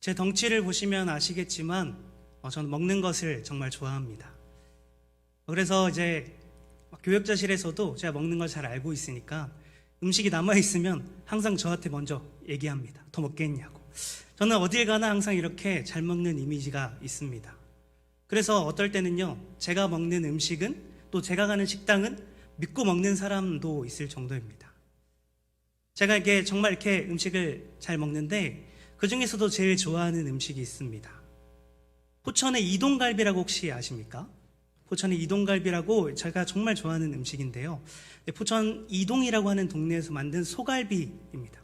제 덩치를 보시면 아시겠지만 어, 저는 먹는 것을 정말 좋아합니다. 그래서 이제 막 교육자실에서도 제가 먹는 걸 잘 알고 있으니까 음식이 남아 있으면 항상 저한테 먼저 얘기합니다. 더 먹겠냐고. 저는 어딜 가나 항상 이렇게 잘 먹는 이미지가 있습니다. 그래서 어떨 때는요, 제가 먹는 음식은 또 제가 가는 식당은 믿고 먹는 사람도 있을 정도입니다. 제가 이게 정말 이렇게 음식을 잘 먹는데 그 중에서도 제일 좋아하는 음식이 있습니다. 포천의 이동갈비라고 혹시 아십니까? 포천의 이동갈비라고 제가 정말 좋아하는 음식인데요. 네, 포천 이동이라고 하는 동네에서 만든 소갈비입니다.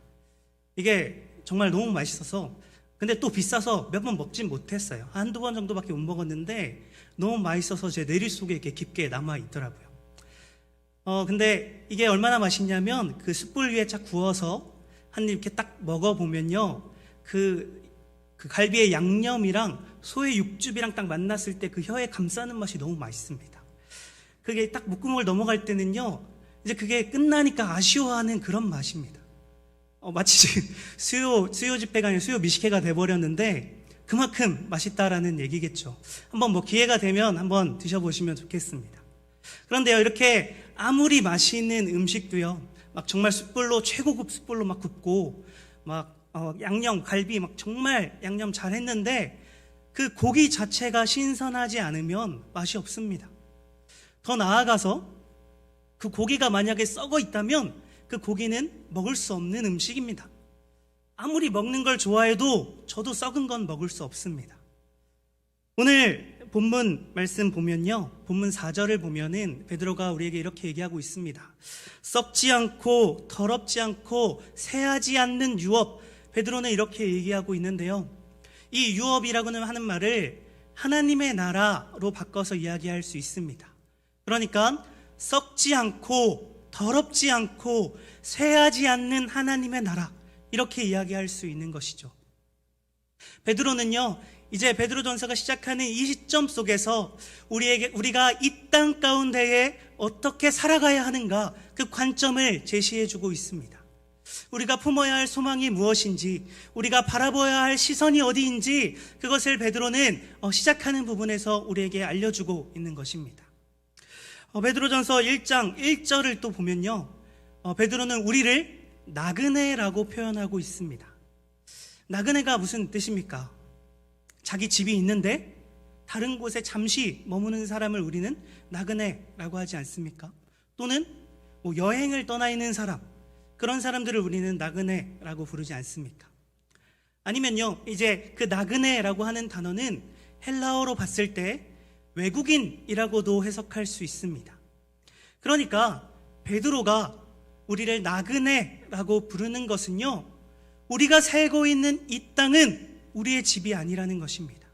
이게 정말 너무 맛있어서 근데 또 비싸서 몇 번 먹진 못했어요. 한두 번 정도밖에 못 먹었는데 너무 맛있어서 제 뇌리 속에 이렇게 깊게 남아 있더라고요. 어, 근데 이게 얼마나 맛있냐면 그 숯불 위에 쫙 구워서 한 입 이렇게 딱 먹어보면요. 그, 그 갈비의 양념이랑 소의 육즙이랑 딱 만났을 때 그 혀에 감싸는 맛이 너무 맛있습니다. 그게 딱 목구멍을 넘어갈 때는요. 이제 그게 끝나니까 아쉬워하는 그런 맛입니다. 어, 마치 수요, 수요 집회가 아니라 수요 미식회가 돼버렸는데 그만큼 맛있다라는 얘기겠죠. 한번 뭐 기회가 되면 한번 드셔보시면 좋겠습니다. 그런데요, 이렇게 아무리 맛있는 음식도요, 막 정말 숯불로, 최고급 숯불로 막 굽고, 막, 어, 양념, 갈비 막 정말 양념 잘 했는데, 그 고기 자체가 신선하지 않으면 맛이 없습니다. 더 나아가서, 그 고기가 만약에 썩어 있다면, 그 고기는 먹을 수 없는 음식입니다. 아무리 먹는 걸 좋아해도 저도 썩은 건 먹을 수 없습니다. 오늘 본문 말씀 보면요. 본문 4절을 보면은 베드로가 우리에게 이렇게 얘기하고 있습니다. 썩지 않고 더럽지 않고 새하지 않는 유업. 베드로는 이렇게 얘기하고 있는데요. 이 유업이라고는 하는 말을 하나님의 나라로 바꿔서 이야기할 수 있습니다. 그러니까 썩지 않고 더럽지 않고 새하지 않는 하나님의 나라 이렇게 이야기할 수 있는 것이죠. 베드로는요. 이제 베드로 전서가 시작하는 이 시점 속에서 우리에게 우리가 이 땅 가운데에 어떻게 살아가야 하는가 그 관점을 제시해 주고 있습니다. 우리가 품어야 할 소망이 무엇인지, 우리가 바라보아야 할 시선이 어디인지 그것을 베드로는 어, 시작하는 부분에서 우리에게 알려주고 있는 것입니다. 어, 베드로전서 1장 1절을 또 보면요. 어, 베드로는 우리를 나그네라고 표현하고 있습니다. 나그네가 무슨 뜻입니까? 자기 집이 있는데 다른 곳에 잠시 머무는 사람을 우리는 나그네라고 하지 않습니까? 또는 뭐 여행을 떠나 있는 사람, 그런 사람들을 우리는 나그네라고 부르지 않습니까? 아니면요, 이제 그 나그네라고 하는 단어는 헬라어로 봤을 때 외국인이라고도 해석할 수 있습니다. 그러니까 베드로가 우리를 나그네라고 부르는 것은요, 우리가 살고 있는 이 땅은 우리의 집이 아니라는 것입니다.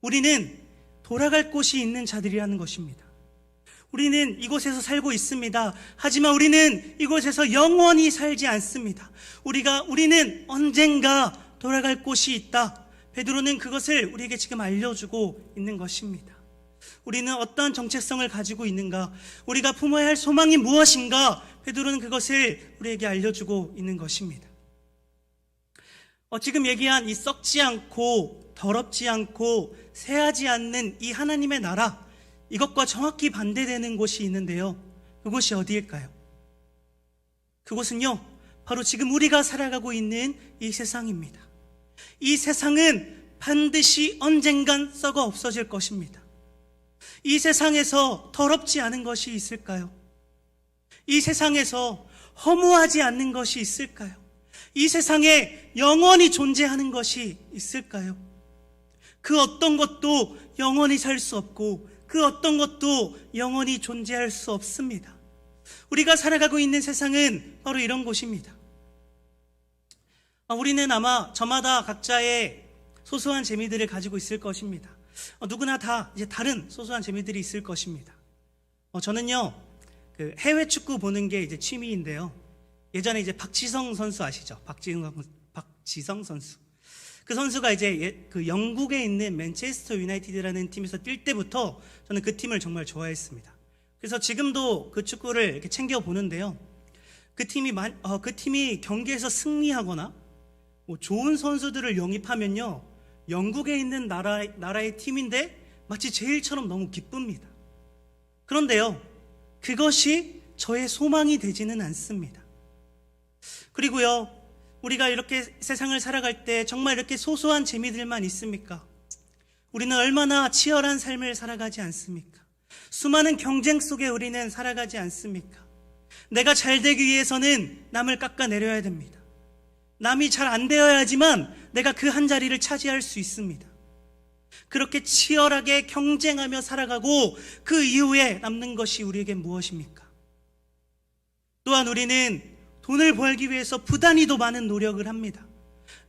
우리는 돌아갈 곳이 있는 자들이라는 것입니다. 우리는 이곳에서 살고 있습니다. 하지만 우리는 이곳에서 영원히 살지 않습니다. 우리가 우리는 언젠가 돌아갈 곳이 있다. 베드로는 그것을 우리에게 지금 알려주고 있는 것입니다. 우리는 어떤 정체성을 가지고 있는가? 우리가 품어야 할 소망이 무엇인가? 베드로는 그것을 우리에게 알려주고 있는 것입니다. 어, 지금 얘기한 이 썩지 않고 더럽지 않고 새하지 않는 이 하나님의 나라 이것과 정확히 반대되는 곳이 있는데요. 그곳이 어디일까요? 그곳은요. 바로 지금 우리가 살아가고 있는 이 세상입니다. 이 세상은 반드시 언젠간 썩어 없어질 것입니다. 이 세상에서 더럽지 않은 것이 있을까요? 이 세상에서 허무하지 않는 것이 있을까요? 이 세상에 영원히 존재하는 것이 있을까요? 그 어떤 것도 영원히 살 수 없고 그 어떤 것도 영원히 존재할 수 없습니다. 우리가 살아가고 있는 세상은 바로 이런 곳입니다. 아, 우리는 아마 저마다 각자의 소소한 재미들을 가지고 있을 것입니다. 어, 누구나 다 이제 다른 소소한 재미들이 있을 것입니다. 어, 저는요, 그 해외 축구 보는 게 이제 취미인데요. 예전에 이제 박지성 선수 아시죠? 박지성, 박지성 선수. 그 선수가 이제 예- 그 영국에 있는 맨체스터 유나이티드라는 팀에서 뛸 때부터 저는 그 팀을 정말 좋아했습니다. 그래서 지금도 그 축구를 이렇게 챙겨 보는데요. 그 팀이 만, 어, 그 팀이 경기에서 승리하거나 뭐 좋은 선수들을 영입하면요. 영국에 있는 나라, 나라의 팀인데 마치 제 일처럼 너무 기쁩니다. 그런데요. 그것이 저의 소망이 되지는 않습니다. 그리고요. 우리가 이렇게 세상을 살아갈 때 정말 이렇게 소소한 재미들만 있습니까? 우리는 얼마나 치열한 삶을 살아가지 않습니까? 수많은 경쟁 속에 우리는 살아가지 않습니까? 내가 잘 되기 위해서는 남을 깎아내려야 됩니다. 남이 잘 안 되어야지만 내가 그 한 자리를 차지할 수 있습니다. 그렇게 치열하게 경쟁하며 살아가고 그 이후에 남는 것이 우리에게 무엇입니까? 또한 우리는 돈을 벌기 위해서 부단히도 많은 노력을 합니다.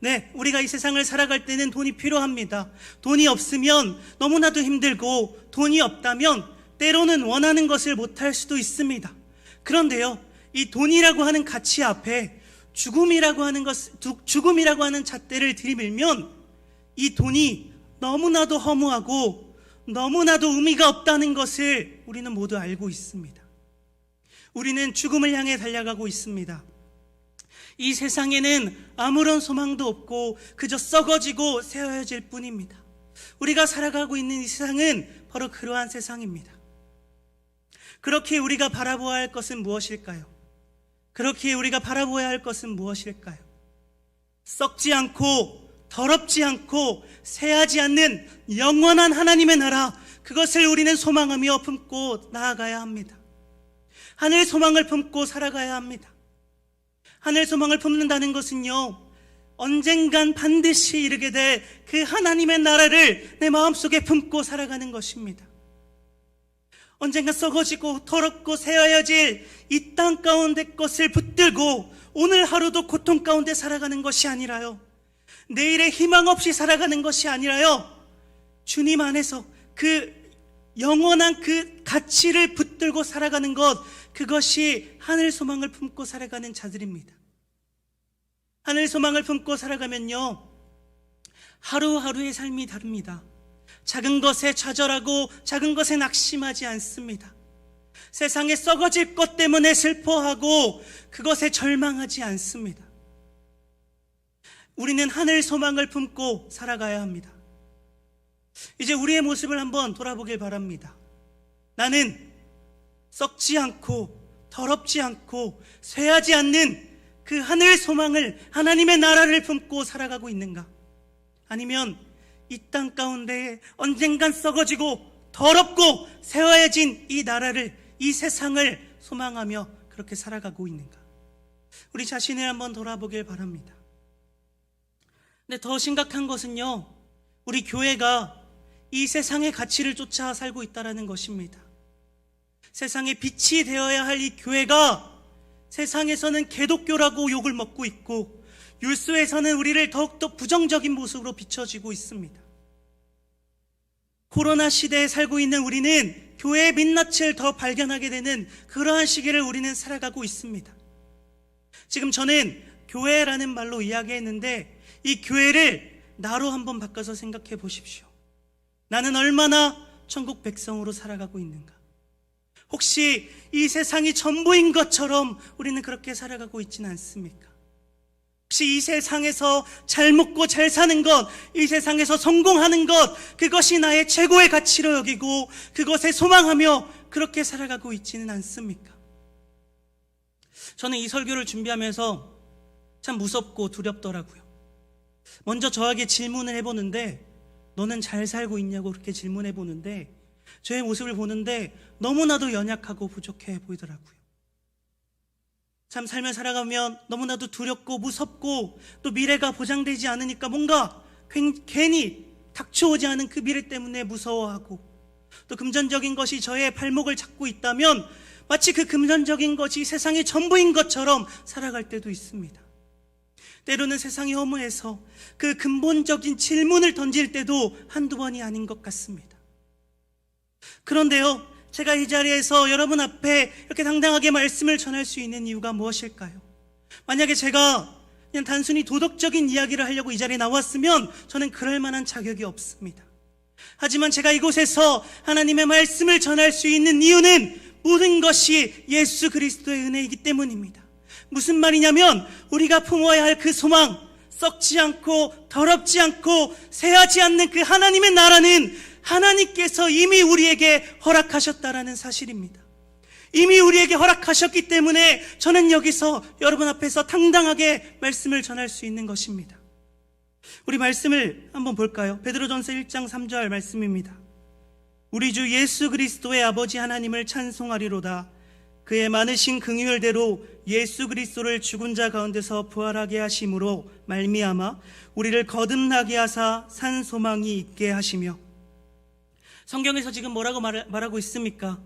네, 우리가 이 세상을 살아갈 때는 돈이 필요합니다. 돈이 없으면 너무나도 힘들고 돈이 없다면 때로는 원하는 것을 못할 수도 있습니다. 그런데요, 이 돈이라고 하는 가치 앞에 죽음이라고 하는 것, 두- 죽음이라고 하는 잣대를 들이밀면 이 돈이 너무나도 허무하고 너무나도 의미가 없다는 것을 우리는 모두 알고 있습니다. 우리는 죽음을 향해 달려가고 있습니다. 이 세상에는 아무런 소망도 없고 그저 썩어지고 세어질 뿐입니다. 우리가 살아가고 있는 이 세상은 바로 그러한 세상입니다. 그렇게 우리가 바라보아야 할 것은 무엇일까요? 그렇게 우리가 바라보아야 할 것은 무엇일까요? 썩지 않고 더럽지 않고 새하지 않는 영원한 하나님의 나라 그것을 우리는 소망하며 품고 나아가야 합니다. 하늘 소망을 품고 살아가야 합니다. 하늘 소망을 품는다는 것은요, 언젠간 반드시 이르게 될 그 하나님의 나라를 내 마음속에 품고 살아가는 것입니다. 언젠가 썩어지고 더럽고 새어야질 이 땅 가운데 것을 붙들고 오늘 하루도 고통 가운데 살아가는 것이 아니라요. 내일의 희망 없이 살아가는 것이 아니라요. 주님 안에서 그 영원한 그 가치를 붙들고 살아가는 것, 그것이 하늘 소망을 품고 살아가는 자들입니다. 하늘 소망을 품고 살아가면요, 하루하루의 삶이 다릅니다. 작은 것에 좌절하고 작은 것에 낙심하지 않습니다. 세상에 썩어질 것 때문에 슬퍼하고 그것에 절망하지 않습니다. 우리는 하늘 소망을 품고 살아가야 합니다. 이제 우리의 모습을 한번 돌아보길 바랍니다. 나는 썩지 않고 더럽지 않고 쇠하지 않는 그 하늘 소망을 하나님의 나라를 품고 살아가고 있는가? 아니면 이 땅 가운데 언젠간 썩어지고 더럽고 세워야진 이 나라를 이 세상을 소망하며 그렇게 살아가고 있는가? 우리 자신을 한번 돌아보길 바랍니다. 근데 더 심각한 것은요, 우리 교회가 이 세상의 가치를 쫓아 살고 있다는 것입니다. 세상의 빛이 되어야 할 이 교회가 세상에서는 개독교라고 욕을 먹고 있고 율수에서는 우리를 더욱더 부정적인 모습으로 비춰지고 있습니다. 코로나 시대에 살고 있는 우리는 교회의 민낯을 더 발견하게 되는 그러한 시기를 우리는 살아가고 있습니다. 지금 저는 교회라는 말로 이야기했는데 이 교회를 나로 한번 바꿔서 생각해 보십시오. 나는 얼마나 천국 백성으로 살아가고 있는가? 혹시 이 세상이 전부인 것처럼 우리는 그렇게 살아가고 있지는 않습니까? 혹시 이 세상에서 잘 먹고 잘 사는 것, 이 세상에서 성공하는 것, 그것이 나의 최고의 가치로 여기고 그것에 소망하며 그렇게 살아가고 있지는 않습니까? 저는 이 설교를 준비하면서 참 무섭고 두렵더라고요. 먼저 저에게 질문을 해보는데, 너는 잘 살고 있냐고 그렇게 질문해 보는데, 저의 모습을 보는데 너무나도 연약하고 부족해 보이더라고요. 참 삶을 살아가면 너무나도 두렵고 무섭고 또 미래가 보장되지 않으니까 뭔가 괜- 괜히 닥쳐오지 않은 그 미래 때문에 무서워하고 또 금전적인 것이 저의 발목을 잡고 있다면 마치 그 금전적인 것이 세상의 전부인 것처럼 살아갈 때도 있습니다. 때로는 세상이 허무해서 그 근본적인 질문을 던질 때도 한두 번이 아닌 것 같습니다. 그런데요, 제가 이 자리에서 여러분 앞에 이렇게 당당하게 말씀을 전할 수 있는 이유가 무엇일까요? 만약에 제가 그냥 단순히 도덕적인 이야기를 하려고 이 자리에 나왔으면 저는 그럴 만한 자격이 없습니다. 하지만 제가 이곳에서 하나님의 말씀을 전할 수 있는 이유는 모든 것이 예수 그리스도의 은혜이기 때문입니다. 무슨 말이냐면 우리가 품어야 할 그 소망, 썩지 않고 더럽지 않고 새하지 않는 그 하나님의 나라는 하나님께서 이미 우리에게 허락하셨다라는 사실입니다. 이미 우리에게 허락하셨기 때문에 저는 여기서 여러분 앞에서 당당하게 말씀을 전할 수 있는 것입니다. 우리 말씀을 한번 볼까요? 베드로전서 1장 3절 말씀입니다. 우리 주 예수 그리스도의 아버지 하나님을 찬송하리로다. 그의 많으신 긍휼대로 예수 그리스도를 죽은 자 가운데서 부활하게 하심으로 말미암아 우리를 거듭나게 하사 산 소망이 있게 하시며 성경에서 지금 뭐라고 말, 말하고 있습니까?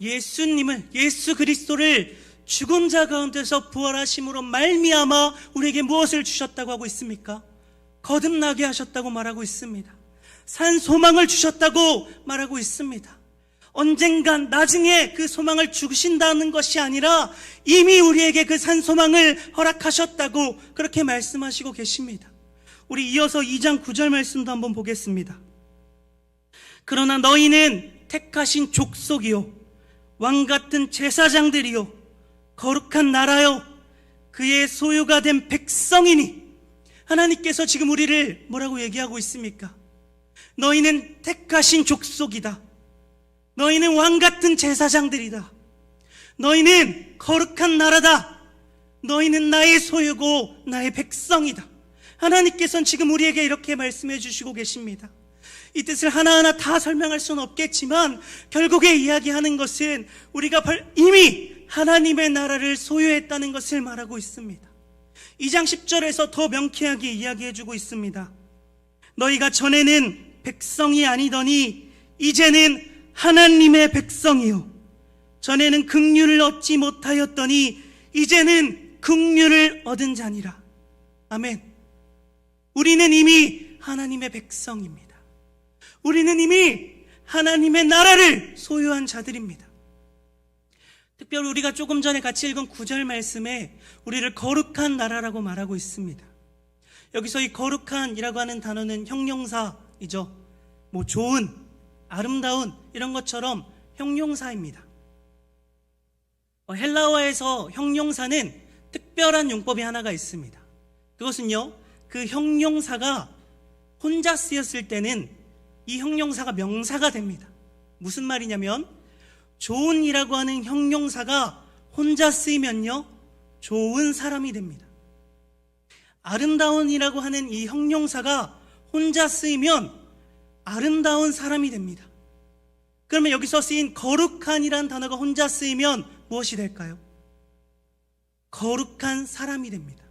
예수님을 예수 그리스도를 죽은 자 가운데서 부활하심으로 말미암아 우리에게 무엇을 주셨다고 하고 있습니까? 거듭나게 하셨다고 말하고 있습니다. 산 소망을 주셨다고 말하고 있습니다. 언젠간 나중에 그 소망을 주신다는 것이 아니라 이미 우리에게 그 산 소망을 허락하셨다고 그렇게 말씀하시고 계십니다. 우리 이어서 2장 9절 말씀도 한번 보겠습니다. 그러나 너희는 택하신 족속이요 왕 같은 제사장들이요 거룩한 나라요 그의 소유가 된 백성이니 하나님께서 지금 우리를 뭐라고 얘기하고 있습니까? 너희는 택하신 족속이다. 너희는 왕 같은 제사장들이다. 너희는 거룩한 나라다. 너희는 나의 소유고 나의 백성이다. 하나님께서는 지금 우리에게 이렇게 말씀해 주시고 계십니다. 이 뜻을 하나하나 다 설명할 수는 없겠지만 결국에 이야기하는 것은 우리가 이미 하나님의 나라를 소유했다는 것을 말하고 있습니다. 2장 10절에서 더 명쾌하게 이야기해 주고 있습니다. 너희가 전에는 백성이 아니더니 이제는 하나님의 백성이요. 전에는 극류를 얻지 못하였더니 이제는 극류를 얻은 자니라. 아멘. 우리는 이미 하나님의 백성입니다. 우리는 이미 하나님의 나라를 소유한 자들입니다. 특별히 우리가 조금 전에 같이 읽은 구절 말씀에 우리를 거룩한 나라라고 말하고 있습니다. 여기서 이 거룩한이라고 하는 단어는 형용사이죠. 뭐 좋은, 아름다운 이런 것처럼 형용사입니다. 어, 헬라어에서 형용사는 특별한 용법이 하나가 있습니다. 그것은요, 그 형용사가 혼자 쓰였을 때는 이 형용사가 명사가 됩니다. 무슨 말이냐면 좋은이라고 하는 형용사가 혼자 쓰이면요 좋은 사람이 됩니다. 아름다운이라고 하는 이 형용사가 혼자 쓰이면 아름다운 사람이 됩니다. 그러면 여기서 쓰인 거룩한이라는 단어가 혼자 쓰이면 무엇이 될까요? 거룩한 사람이 됩니다.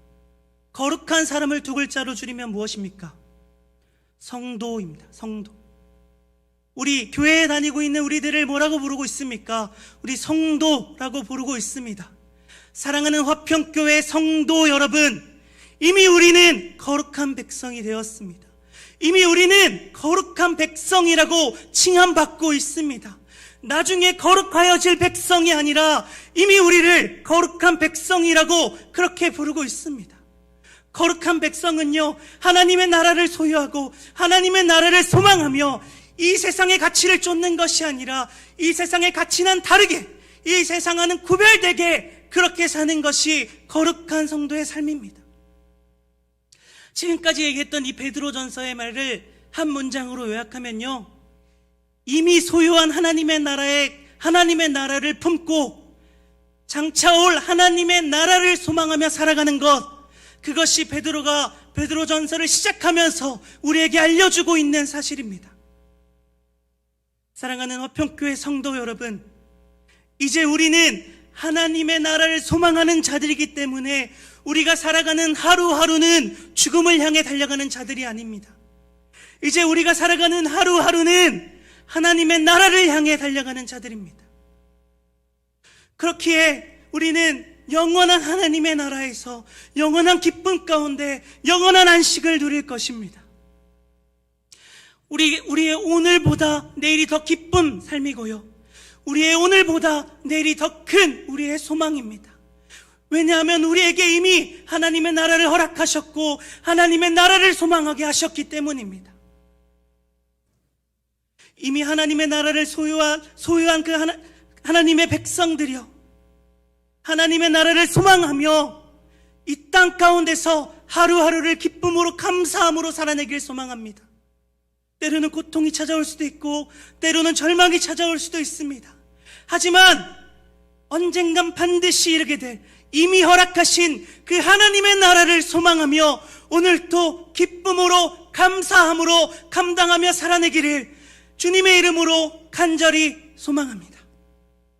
거룩한 사람을 두 글자로 줄이면 무엇입니까? 성도입니다. 성도. 우리 교회에 다니고 있는 우리들을 뭐라고 부르고 있습니까? 우리 성도라고 부르고 있습니다. 사랑하는 화평교회 성도 여러분, 이미 우리는 거룩한 백성이 되었습니다. 이미 우리는 거룩한 백성이라고 칭함받고 있습니다. 나중에 거룩하여질 백성이 아니라 이미 우리를 거룩한 백성이라고 그렇게 부르고 있습니다. 거룩한 백성은요, 하나님의 나라를 소유하고 하나님의 나라를 소망하며 이 세상의 가치를 쫓는 것이 아니라 이 세상의 가치는 다르게 이 세상과는 구별되게 그렇게 사는 것이 거룩한 성도의 삶입니다. 지금까지 얘기했던 이 베드로전서의 말을 한 문장으로 요약하면요. 이미 소유한 하나님의 나라에 하나님의 나라를 품고 장차올 하나님의 나라를 소망하며 살아가는 것 그것이 베드로가 베드로전서를 시작하면서 우리에게 알려주고 있는 사실입니다. 사랑하는 화평교회 성도 여러분, 이제 우리는 하나님의 나라를 소망하는 자들이기 때문에 우리가 살아가는 하루하루는 죽음을 향해 달려가는 자들이 아닙니다. 이제 우리가 살아가는 하루하루는 하나님의 나라를 향해 달려가는 자들입니다. 그렇기에 우리는 영원한 하나님의 나라에서 영원한 기쁨 가운데 영원한 안식을 누릴 것입니다. 우리, 우리의 오늘보다 내일이 더 기쁜 삶이고요. 우리의 오늘보다 내일이 더 큰 우리의 소망입니다. 왜냐하면 우리에게 이미 하나님의 나라를 허락하셨고 하나님의 나라를 소망하게 하셨기 때문입니다. 이미 하나님의 나라를 소유한, 소유한 그 하나, 하나님의 백성들이요. 하나님의 나라를 소망하며 이 땅 가운데서 하루하루를 기쁨으로 감사함으로 살아내길 소망합니다. 때로는 고통이 찾아올 수도 있고 때로는 절망이 찾아올 수도 있습니다. 하지만 언젠간 반드시 이르게 될 이미 허락하신 그 하나님의 나라를 소망하며 오늘도 기쁨으로 감사함으로 감당하며 살아내기를 주님의 이름으로 간절히 소망합니다.